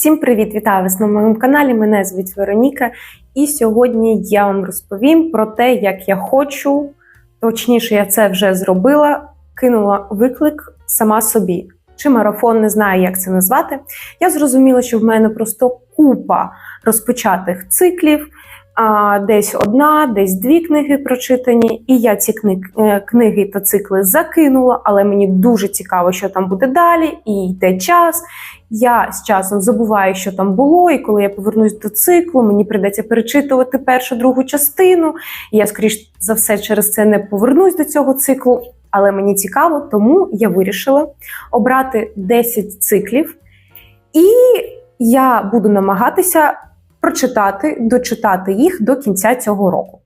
Всім привіт! Вітаю вас на моєму каналі. Мене звуть Вероніка, і сьогодні я вам розповім про те, як я хочу, точніше, я це вже зробила, кинула виклик сама собі. Чи марафон, не знаю, як це назвати. Я зрозуміла, що в мене просто купа розпочатих циклів, а, десь одна, десь дві книги прочитані. І я ці е, книги та цикли закинула, але мені дуже цікаво, що там буде далі, і йде час. Я з часом забуваю, що там було, і коли я повернусь до циклу, мені прийдеться перечитувати першу другу частину. Я, скоріш за все, через це не повернусь до цього циклу. Але мені цікаво, тому я вирішила обрати 10 циклів, і я буду намагатися прочитати, дочитати їх до кінця цього року.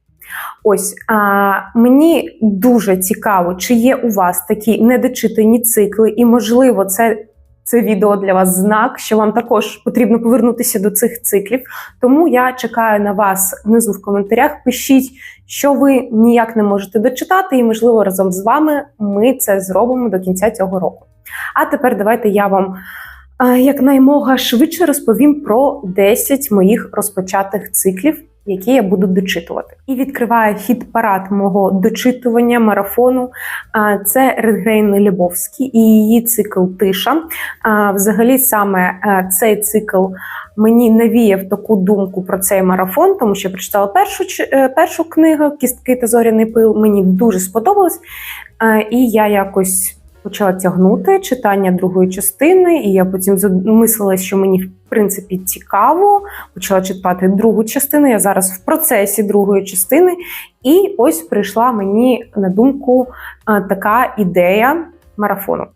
Ось а, мені дуже цікаво, чи є у вас такі недочитані цикли, і можливо, це це відео для вас знак, що вам також потрібно повернутися до цих циклів. Тому я чекаю на вас внизу в коментарях. Пишіть, що ви ніяк не можете дочитати, і, можливо, разом з вами ми це зробимо до кінця цього року. А тепер давайте я вам якнаймога швидше розповім про 10 моїх розпочатих циклів. Які я буду дочитувати, і відкриває хід парад мого дочитування марафону. Це Редгрейн Лібовський і її цикл Тиша. Взагалі, саме е, цей цикл мені навіяв таку думку про цей марафон, тому що я прочитала першу е, першу книгу Кістки та зоряний пил. Мені дуже сподобалось, і я якось почала тягнути читання другої частини, і я потім замислила, що мені в принципі цікаво. Почала читати другу частину. Я зараз в процесі другої частини, і ось прийшла мені на думку е, така ідея марафону.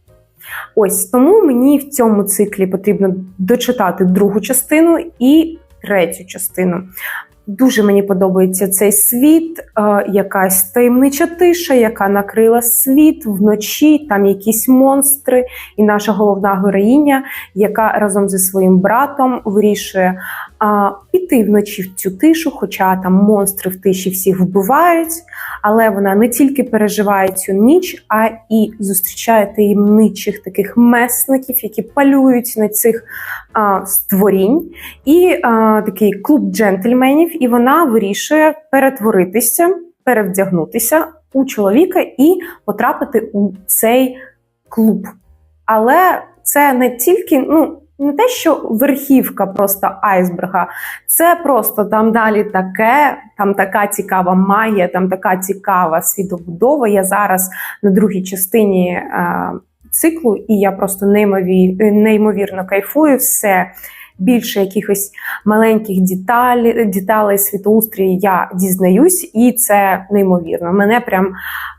Ось тому мені в цьому циклі потрібно дочитати другу частину і третю частину. Дуже мені подобається цей світ, е, якась таємнича тиша, яка накрила світ вночі. Там якісь монстри, і наша головна героїня, яка разом зі своїм братом вирішує а, піти вночі в цю тишу, хоча там монстри в тиші всіх вбивають. Але вона не тільки переживає цю ніч, а і зустрічає таємничих таких месників, які палюють на цих а, створінь. І а, такий клуб джентльменів, і вона вирішує перетворитися, перевдягнутися у чоловіка і потрапити у цей клуб. Але це не тільки ну. Не те, що верхівка просто айсберга, це просто там далі таке, там така цікава магія, там така цікава світобудова. Я зараз на другій частині е, циклу, і я просто неймові, неймовірно кайфую. Все більше якихось маленьких деталей, деталей світоустрії я дізнаюсь, і це неймовірно. Мене прям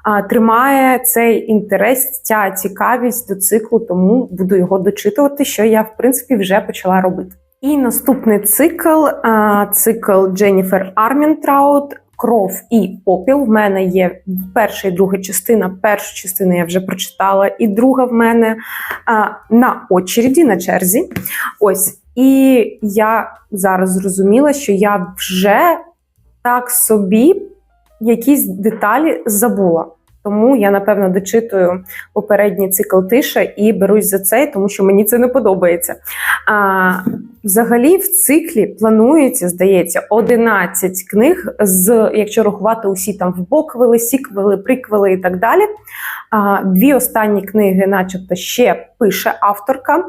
а, тримає цей інтерес, ця цікавість до циклу, тому буду його дочитувати, що я в принципі вже почала робити. І наступний цикл а, цикл Дженніфер Армінтраут. Кров і попіл. В мене є перша і друга частина. Першу частину я вже прочитала, і друга в мене а, на очереді, на черзі. Ось. І я зараз зрозуміла, що я вже так собі якісь деталі забула. Тому я, напевно, дочитую попередній цикл тиша і берусь за цей, тому що мені це не подобається. А, Взагалі, в циклі планується, здається, 11 книг, з якщо рахувати усі там вбоквели, сіквели, приквели і так далі. А, Дві останні книги, начебто, ще пише авторка.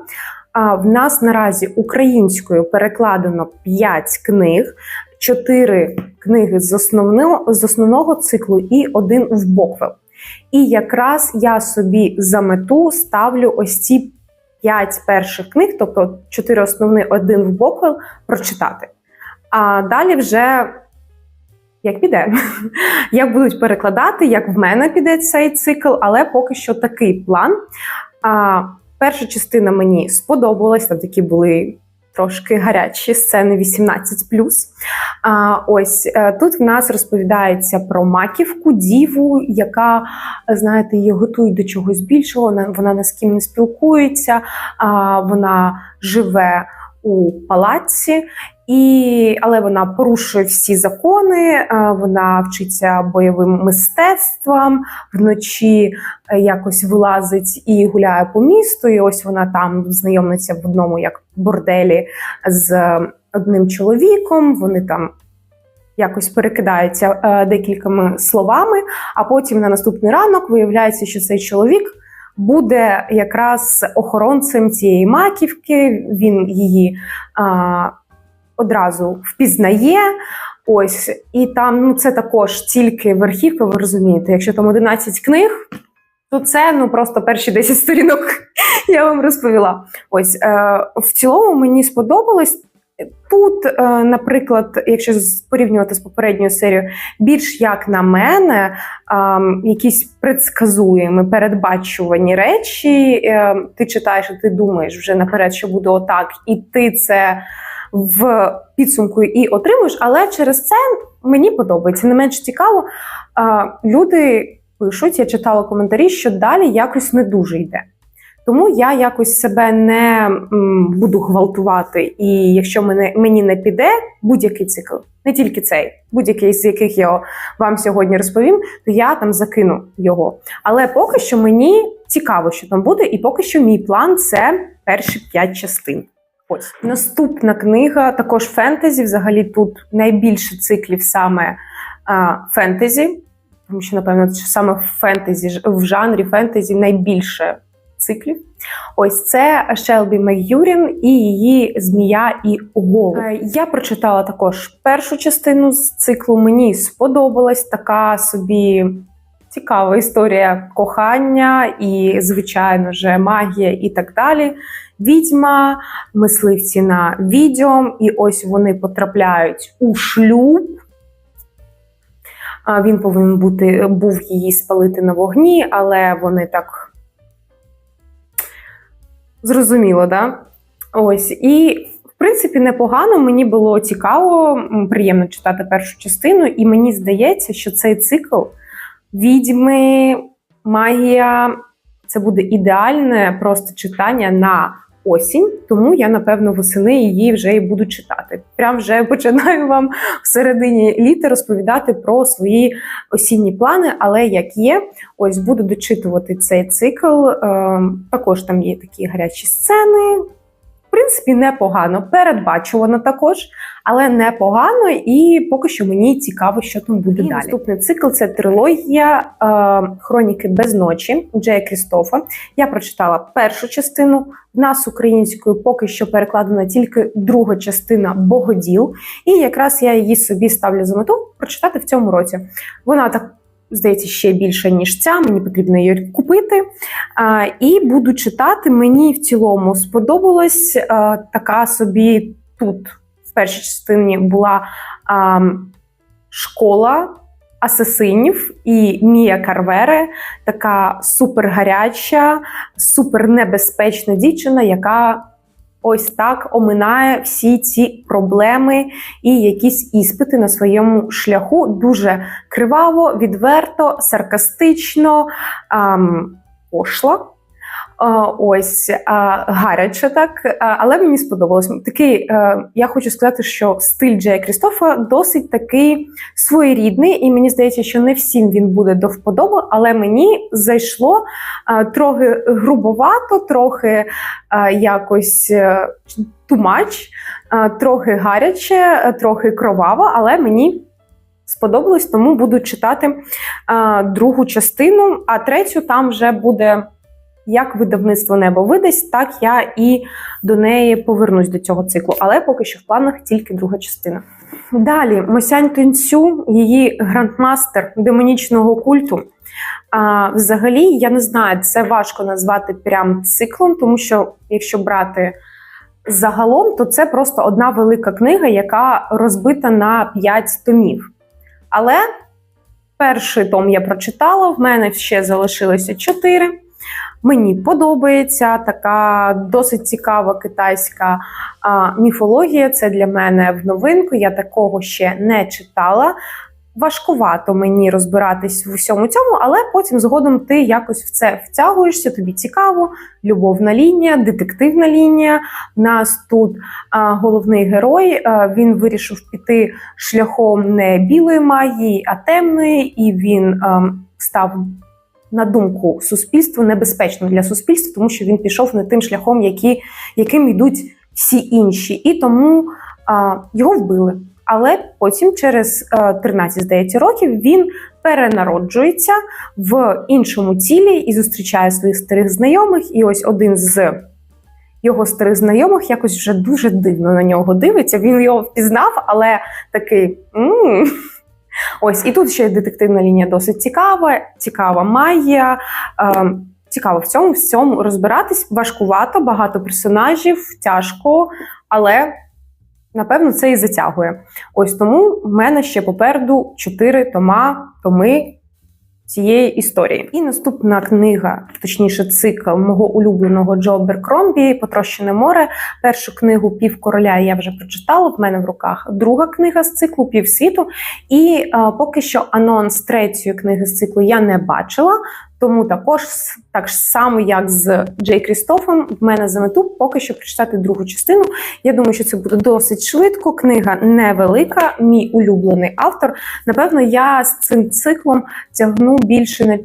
В нас наразі українською перекладено 5 книг, 4 книги з основного, з основного циклу і один в боквел. І якраз я собі за мету ставлю ось ці 5 перших книг, тобто 4 основні, один в боквел, прочитати. А далі вже. Як піде, як будуть перекладати, як в мене піде цей цикл, але поки що такий план. А, Перша частина мені сподобалась, там такі були трошки гарячі сцени 18. А, Ось е, тут в нас розповідається про маківку, діву, яка, знаєте, її готують до чогось більшого. Вона, вона з ким не спілкується, а вона живе у палаці, і, але вона порушує всі закони, е, вона вчиться бойовим мистецтвам, вночі е, якось вилазить і гуляє по місту. І ось вона там знайомиться в одному як борделі з одним чоловіком. Вони там якось перекидаються е, декількома словами, а потім на наступний ранок виявляється, що цей чоловік буде якраз охоронцем цієї маківки. Він її а, одразу впізнає. Ось, і там ну це також тільки верхівка, ви розумієте, якщо там 11 книг, то це ну просто перші 10 сторінок я вам розповіла. Ось е, в цілому мені сподобалось. Тут, е, наприклад, якщо порівнювати з попередньою серією, більш як на мене, якісь предсказуємі, передбачувані речі. ем, Ти читаєш, і ти думаєш вже наперед, що буде отак, і ти це в підсумку і отримуєш. Але через це мені подобається. Не менш цікаво. Люди пишуть, я читала коментарі, що далі якось не дуже йде. Тому я якось себе не буду гвалтувати. І якщо мене, мені не піде будь-який цикл, не тільки цей, будь-який з яких я вам сьогодні розповім, то я там закину його. Але поки що мені цікаво, що там буде, і поки що мій план це перші п'ять частин. Ось наступна книга, також фентезі. Взагалі тут найбільше циклів саме а, фентезі, тому що, напевно, що саме в фентезі в жанрі фентезі найбільше циклів. Ось це Шелбі Мейюрін і її Змія і Голуб. Е, Я прочитала також першу частину з циклу. Мені сподобалась така собі цікава історія кохання і, звичайно ж, магія і так далі. Відьма, мисливці на відьом, і ось вони потрапляють у шлюб. Він повинен бути був її спалити на вогні, але вони так зрозуміло, да? Ось і. В принципі, непогано, мені було цікаво, приємно читати першу частину, і мені здається, що цей цикл відьми, магія це буде ідеальне просто читання на осінь, тому я, напевно, восени її вже і буду читати. Прям вже починаю вам в середині літа розповідати про свої осінні плани, але як є, ось буду дочитувати цей цикл. Ем, також там є такі гарячі сцени. В принципі, непогано, передбачувано також, але непогано, і поки що мені цікаво, що там буде І далі. Наступний цикл це трилогія е, Хроніки без ночі Джея Крістофа. Я прочитала першу частину. В нас українською поки що перекладена тільки друга частина Богоділ. І якраз я її собі ставлю за мету прочитати в цьому році. Вона так. Здається, ще більше, ніж ця. Мені потрібно її купити. І буду читати. Мені в цілому сподобалось а, така собі тут в першій частині була школа асасинів і Мія Карвере, така супергаряча, супернебезпечна дівчина, яка ось так оминає всі ці проблеми і якісь іспити на своєму шляху. Дуже криваво, відверто, саркастично, ем, пошла. Ось гаряче так, але мені сподобалось. Такий, е, я хочу сказати, що стиль Джея Крістофа досить такий своєрідний, і мені здається, що не всім він буде до вподоби, але мені зайшло трохи грубовато, трохи якось тумач, трохи гаряче, е, трохи кроваво, але мені. Сподобалось, тому буду читати а, другу частину, а третю там вже буде як видавництво небо видасть, так я і до неї повернусь до цього циклу. Але поки що в планах тільки друга частина. Далі Мосянь Тунцю, її грандмастер демонічного культу. А, взагалі, я не знаю, це важко назвати прям циклом, тому що якщо брати загалом, то це просто одна велика книга, яка розбита на 5 томів. Але перший том я прочитала, в мене ще залишилося 4. Мені подобається така досить цікава китайська а, міфологія. Це для мене в новинку. Я такого ще не читала. важкувато мені розбиратись в усьому цьому, але потім згодом ти якось в це втягуєшся, тобі цікаво, любовна лінія, детективна лінія. У нас тут а, головний герой. А, він вирішив піти шляхом не білої магії, а темної, і він а, став. На думку суспільства небезпечно для суспільства, тому що він пішов не тим шляхом, які, яким йдуть всі інші, і тому а, його вбили. Але потім, через а, 13, здається, років, він перенароджується в іншому тілі і зустрічає своїх старих знайомих. І ось один з його старих знайомих якось вже дуже дивно на нього дивиться. Він його впізнав, але такий. Ось і тут ще детективна лінія досить цікава, цікава магія. Е, цікаво в цьому всьому розбиратись. Важкувато, багато персонажів, тяжко, але напевно це і затягує. Ось тому в мене ще попереду чотири тома, томи цієї історії. І наступна книга, точніше, цикл мого улюбленого Джо Беркромбі Потрощене море. Першу книгу Пів короля я вже прочитала. В мене в руках друга книга з циклу Пів світу. І е, поки що анонс третьої книги з циклу я не бачила. Тому також так само, як з Джей Крістофом, в мене за мету поки що прочитати другу частину. Я думаю, що це буде досить швидко. Книга невелика, мій улюблений автор. Напевно, я з цим циклом тягну більше не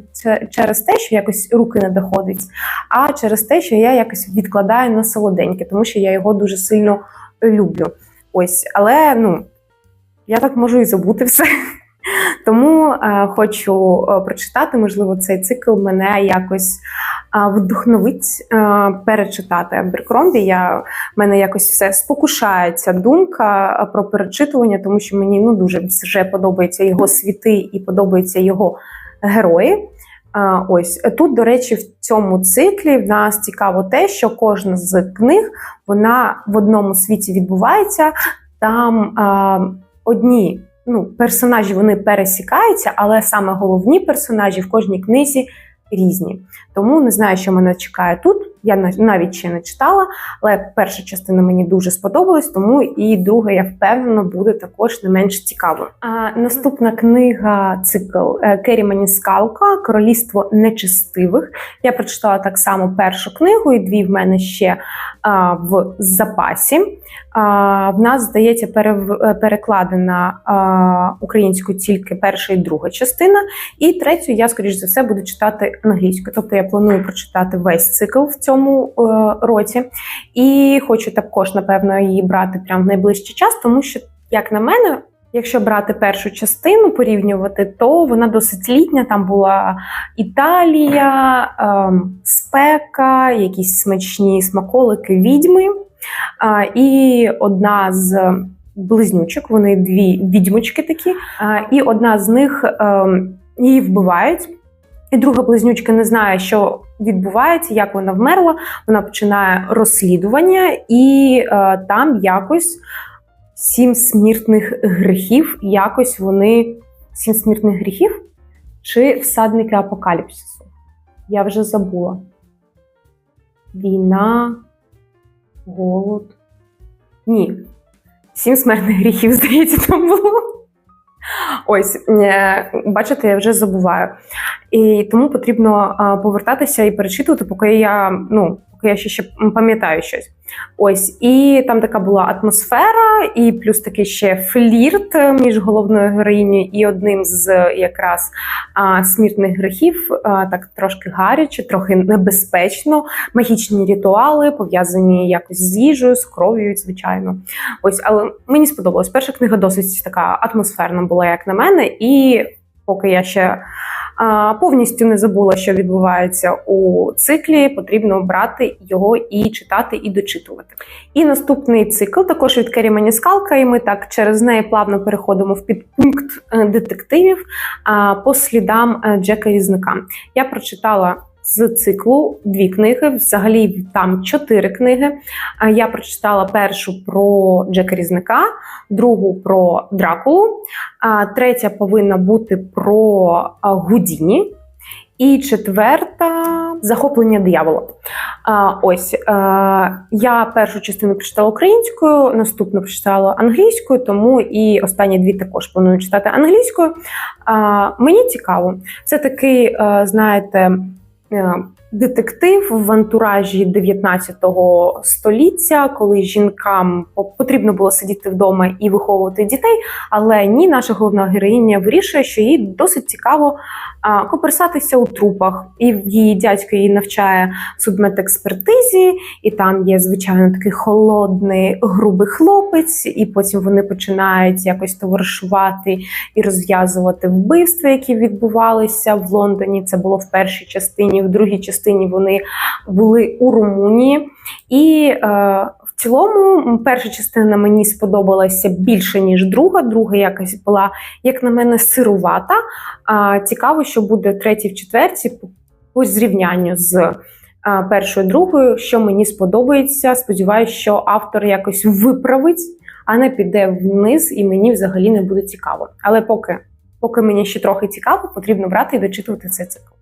через те, що якось руки не доходить, а через те, що я якось відкладаю на солоденьке, тому що я його дуже сильно люблю. Ось, але ну я так можу і забути все. Тому е, хочу е, прочитати, можливо, цей цикл мене якось е, вдохновить е, перечитати Аберкромбі. Я мене якось все спокушається думка е, про перечитування, тому що мені ну дуже вже подобаються його світи і подобаються його герої. Е, ось тут, до речі, в цьому циклі в нас цікаво те, що кожна з книг вона в одному світі відбувається. Там е, одні ну, персонажі вони пересікаються, але саме головні персонажі в кожній книзі різні. Тому не знаю, що мене чекає тут. Я навіть ще не читала, але перша частина мені дуже сподобалась, тому і друга, я впевнена, буде також не менш цікавою. А наступна книга цикл е, Кері Маніскалка Королівство нечестивих. Я прочитала так само першу книгу, і дві в мене ще а, в запасі. А, В нас, здається, е, перекладена а, українською тільки перша і друга частина. І третю я, скоріш за все, буду читати англійською. Тобто я планую прочитати весь цикл в цьому е, році. І хочу також, напевно, її брати прямо в найближчий час, тому що, як на мене, Якщо брати першу частину, порівнювати, то вона досить літня. Там була Італія, ем, спека, якісь смачні смаколики, відьми. І одна з близнючок, вони дві відьмочки такі, і одна з них ем, її вбивають. І друга близнючка не знає, що відбувається, як вона вмерла. Вона починає розслідування, і е, там якось сім смертних гріхів, якось вони сім смертних гріхів чи всадники апокаліпсису. Я вже забула. Війна, голод. Ні. Сім смертних гріхів, здається, там було. Ось, е, бачите, я вже забуваю. І тому потрібно повертатися і перечитувати, поки я ну, поки я ще ще пам'ятаю щось. Ось, і там така була атмосфера, і плюс такий ще флірт між головною героїнею і одним з якраз а, смертних грехів. А, так трошки гаряче, трохи небезпечно. Магічні ритуали пов'язані якось з їжею, з кров'ю, звичайно. Ось, але мені сподобалось. Перша книга досить така атмосферна була, як на мене, і поки я ще повністю не забула, що відбувається у циклі. Потрібно брати його і читати, і дочитувати. І наступний цикл також від Кері Маніскалка, і ми так через неї плавно переходимо в підпункт е, детективів по слідам е, Джека Різника. Я прочитала з циклу дві книги. Взагалі там чотири книги. Я прочитала першу про Джека Різника, другу про Дракулу, третя повинна бути про Гудіні. І четверта захоплення диявола. А, ось е, я першу частину прочитала українською, наступну прочитала англійською, тому і останні дві також планую читати англійською. А, мені цікаво, це такий, е, знаєте, детектив в антуражі 19 століття, коли жінкам по- потрібно було сидіти вдома і виховувати дітей. Але ні, наша головна героїня вирішує, що їй досить цікаво коперсатися у трупах. І її дядько її навчає судмедекспертизі, і там є звичайно такий холодний, грубий хлопець, і потім вони починають якось товаришувати і розв'язувати вбивства, які відбувалися в Лондоні. Це було в першій частині, в другій частині вони були у Румунії. І е, цілому перша частина мені сподобалася більше, ніж друга. Друга якась була, як на мене, сирувата. А цікаво, що буде третій в четвертій по, зрівнянню з першою другою, що мені сподобається. Сподіваюся, що автор якось виправить, а не піде вниз, і мені взагалі не буде цікаво. Але поки, поки мені ще трохи цікаво, потрібно брати і дочитувати цей цикл.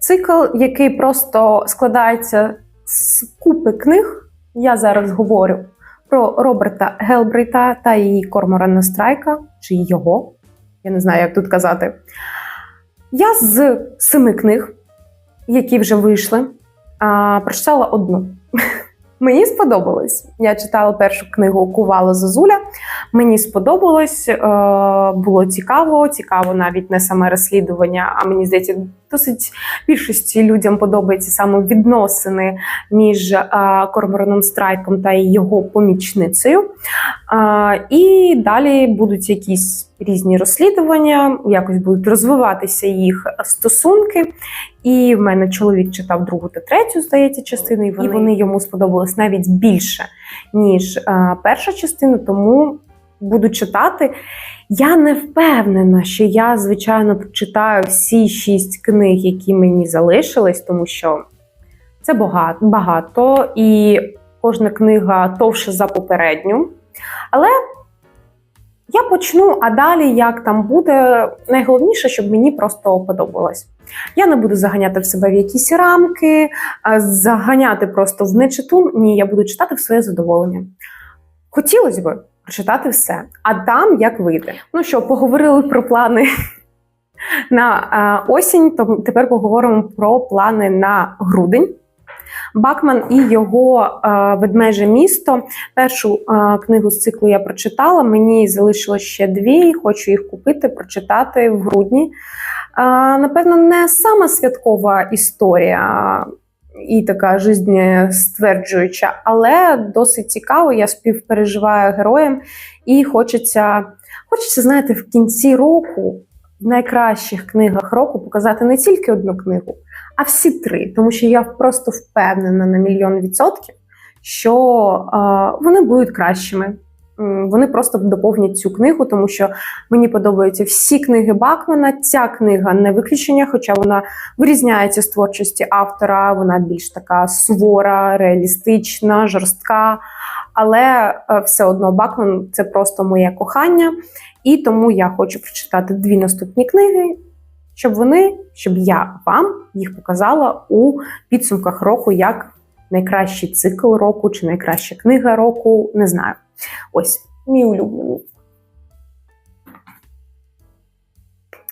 Цикл, який просто складається з купи книг. Я зараз говорю про Роберта Гелбрейта та її Корморана Страйка, чи його, я не знаю, як тут казати. Я з семи книг, які вже вийшли, прочитала одну. Мені сподобалось. Я читала першу книгу Кувала Зозуля. Мені сподобалось, е, було цікаво. Цікаво навіть не саме розслідування, а мені здається, досить більшості людям подобаються саме відносини між е, Кормораном Страйком та його помічницею. Е, І далі будуть якісь різні розслідування, якось будуть розвиватися їх стосунки. І в мене чоловік читав другу та третю, здається, частину, і вони, і вони йому сподобались навіть більше, ніж е, перша частина, тому буду читати. Я не впевнена, що я, звичайно, прочитаю всі шість книг, які мені залишились, тому що це багато, і кожна книга товша за попередню. Але я почну, а далі як там буде, найголовніше, щоб мені просто подобалось. Я не буду заганяти в себе в якісь рамки, заганяти просто в нечитун. Ні, я буду читати в своє задоволення. Хотілося б прочитати все, а там як вийде. Ну що, поговорили про плани на е, осінь, то тепер поговоримо про плани на грудень. Бакман і його е, ведмеже місто. Першу е, книгу з циклу я прочитала. Мені залишилось ще дві. Хочу їх купити, прочитати в грудні. Напевно, не сама святкова історія і така жизнестверджуюча, але досить цікаво. Я співпереживаю героям, і хочеться, хочеться, знаєте, в кінці року. В найкращих книгах року показати не тільки одну книгу, а всі три, тому що я просто впевнена на мільйон відсотків, що е, вони будуть кращими. Вони просто доповнять цю книгу, тому що мені подобаються всі книги Бакмана. Ця книга не виключення, хоча вона вирізняється з творчості автора. Вона більш така сувора, реалістична, жорстка. Але е, все одно Бакман це просто моє кохання, і тому я хочу прочитати дві наступні книги, щоб вони, щоб я вам їх показала у підсумках року як найкращий цикл року чи найкраща книга року. Не знаю. Ось мій улюблений.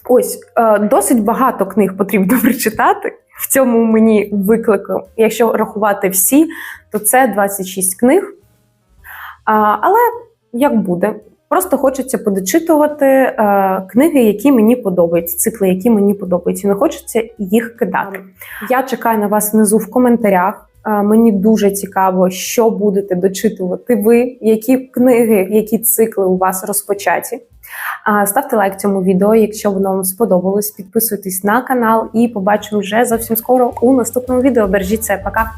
Ось е, досить багато книг потрібно прочитати. В цьому мені виклику. Якщо рахувати всі, то це 26 книг. Але як буде? Просто хочеться подочитувати е, книги, які мені подобаються, цикли, які мені подобаються. Не хочеться їх кидати. Я чекаю на вас внизу в коментарях. Мені дуже цікаво, що будете дочитувати ви, які книги, які цикли у вас розпочаті. Ставте лайк цьому відео, якщо воно вам сподобалось. Підписуйтесь на канал і побачимо вже зовсім скоро у наступному відео. Бережіть себе, пока!